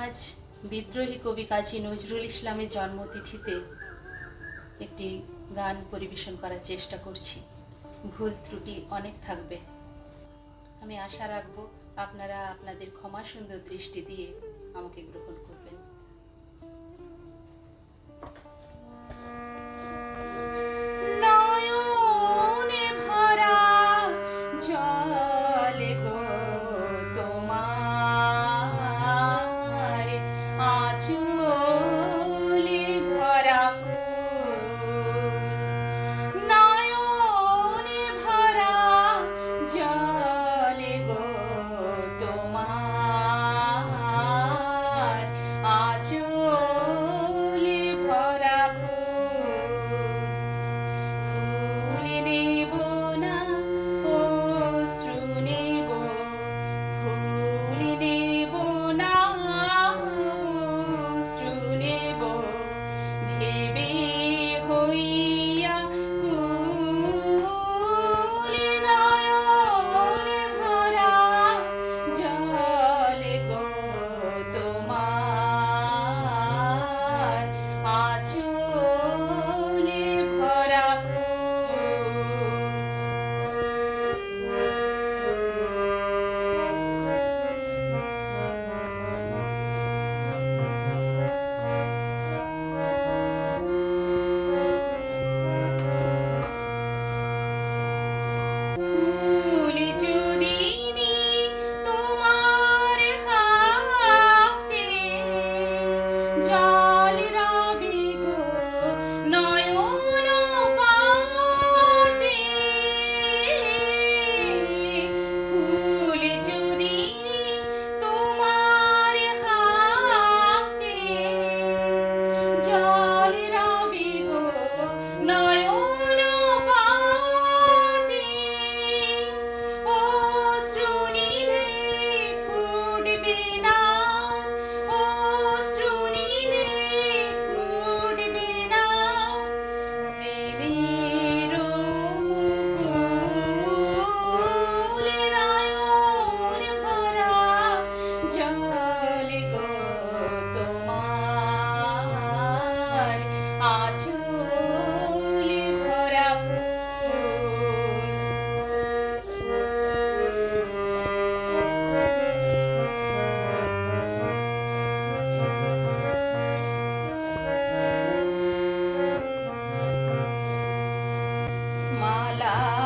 আজ বিদ্রোহী কবি কাজী নজরুল ইসলামের জন্মতিথিতে একটি গান পরিবেশন করার চেষ্টা করছি। ভুল ত্রুটি অনেক থাকবে। আমি আশা রাখব আপনারা আপনাদের ক্ষমা সুন্দর দৃষ্টি দিয়ে আমাকে গ্রহণ করুন Yeah.